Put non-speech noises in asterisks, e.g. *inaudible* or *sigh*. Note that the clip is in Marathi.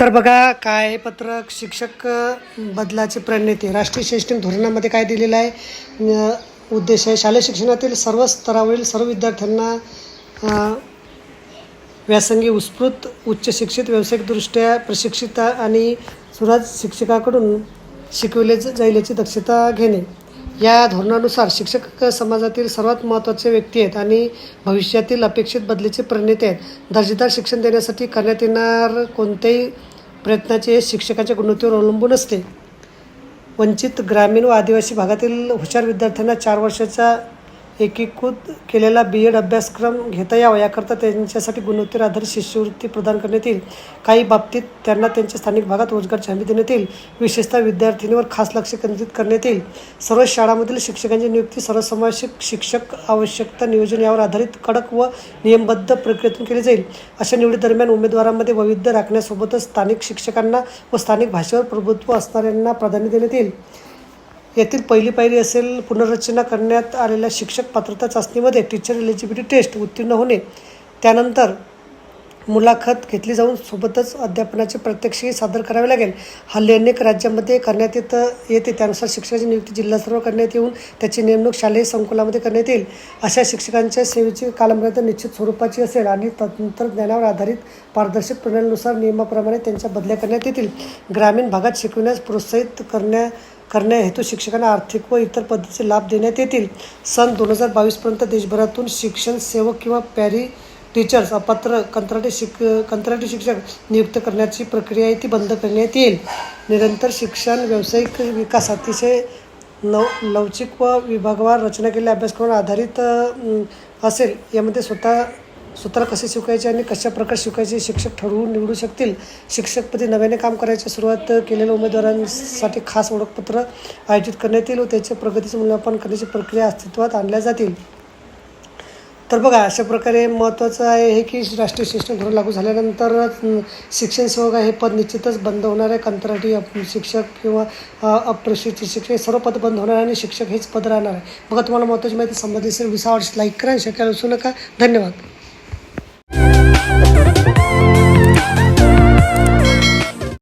तर बघा काय पत्रक शिक्षक बदलाचे प्रणेते राष्ट्रीय शैक्षणिक धोरणामध्ये काय दिलेलं आहे? उद्देश आहे शालेय शिक्षणातील सर्व स्तरावरील सर्व विद्यार्थ्यांना व्यासंगी उत्स्फूर्त उच्च शिक्षित व्यावसायिकदृष्ट्या प्रशिक्षित आणि सुराज शिक्षकाकडून शिकवले जाईल याची दक्षता घेणे. या धोरणानुसार शिक्षक समाजातील सर्वात महत्त्वाचे व्यक्ती आहेत आणि भविष्यातील अपेक्षित बदलीचे प्रणेते आहेत. दर्जेदार शिक्षण देण्यासाठी करण्यात येणार कोणत्याही प्रयत्नाचे हे शिक्षकाच्या गुणवत्तेवर अवलंबून असते. वंचित ग्रामीण व आदिवासी भागातील हुशार विद्यार्थ्यांना चार वर्षाचा एकीकृत केलेला बी एड अभ्यासक्रम घेता यावा याकरता त्यांच्यासाठी गुणवत्तेवर आधारित शिष्यवृत्ती प्रदान करण्यात येईल. काही बाबतीत त्यांना त्यांच्या स्थानिक भागात रोजगारची हमी देण्यात येईल. विशेषतः विद्यार्थिनीवर खास लक्ष केंद्रित करण्यात येईल. सर्व शाळांमधील शिक्षकांची नियुक्ती सर्वसमावेशक शिक्षक आवश्यकता नियोजन यावर आधारित कडक व नियमबद्ध प्रक्रियेतून केली जाईल. अशा निवडीदरम्यान उमेदवारांमध्ये वैविध्य राखण्यासोबतच स्थानिक शिक्षकांना व स्थानिक भाषेवर प्रभुत्व असणाऱ्यांना प्राधान्य देण्यात येईल. यातील पहिली पायरी असेल पुनर्रचना करण्यात आलेल्या शिक्षक पात्रता चाचणीमध्ये टीचर एलिजिबिलिटी टेस्ट उत्तीर्ण होणे. त्यानंतर मुलाखत घेतली जाऊन सोबतच अध्यापनाचे प्रत्यक्षही सादर करावे लागेल. हल्ली अनेक राज्यामध्ये करण्यात येत येते. त्यानुसार शिक्षकाची नियुक्ती जिल्हास्तरावर करण्यात येऊन त्याची नेमणूक शालेय संकुलामध्ये करण्यात येईल. अशा शिक्षकांच्या सेवेची कालमर्यादा निश्चित स्वरूपाची असेल आणि तंत्रज्ञानावर आधारित पारदर्शक प्रणालीनुसार नियमाप्रमाणे त्यांच्या बदल्या करण्यात येतील. ग्रामीण भागात शिकविण्यास प्रोत्साहित करण्या करण्या हेतू शिक्षकांना आर्थिक व इतर पद्धतीचे लाभ देण्यात येतील. सन दोन हजार बावीसपर्यंत देशभरातून शिक्षण सेवक किंवा पॅरी टीचर्स अपात्र कंत्राटी शिक कंत्राटी शिक्षक नियुक्त करण्याची प्रक्रिया आहे ती बंद करण्यात येईल. निरंतर शिक्षण व्यावसायिक विकास अतिशय लव लवचिक व विभागवार रचना केलेल्या अभ्यासक्रमावर आधारित असेल. यामध्ये स्वतः सूत्र कसे शिकायचे आणि कशा प्रकारे शिकायचे शिक्षक ठरवून निवडू शकतील? शिक्षकपदी नव्याने काम करायची सुरुवात केलेल्या उमेदवारांसाठी खास ओळखपत्र आयोजित करण्यात येईल व त्याचे प्रगतीचे मूल्यमापन करण्याची प्रक्रिया अस्तित्वात आणल्या जातील. तर बघा अशा प्रकारे महत्त्वाचं आहे हे की राष्ट्रीय शिक्षण धोरण लागू झाल्यानंतर शिक्षण सेवक आहे हे पद निश्चितच बंद होणार आहे. कंत्राटी अप- शिक्षक किंवा अप्रशिक्षित शिक्षक हे सर्व पद बंद होणार आहे आणि शिक्षक हेच पद राहणार आहे. बघा तुम्हाला महत्त्वाची माहिती संबंधित विसा वर्ष लाईक करा शेअर करायला विसरू नका. धन्यवाद. Thank *laughs* you.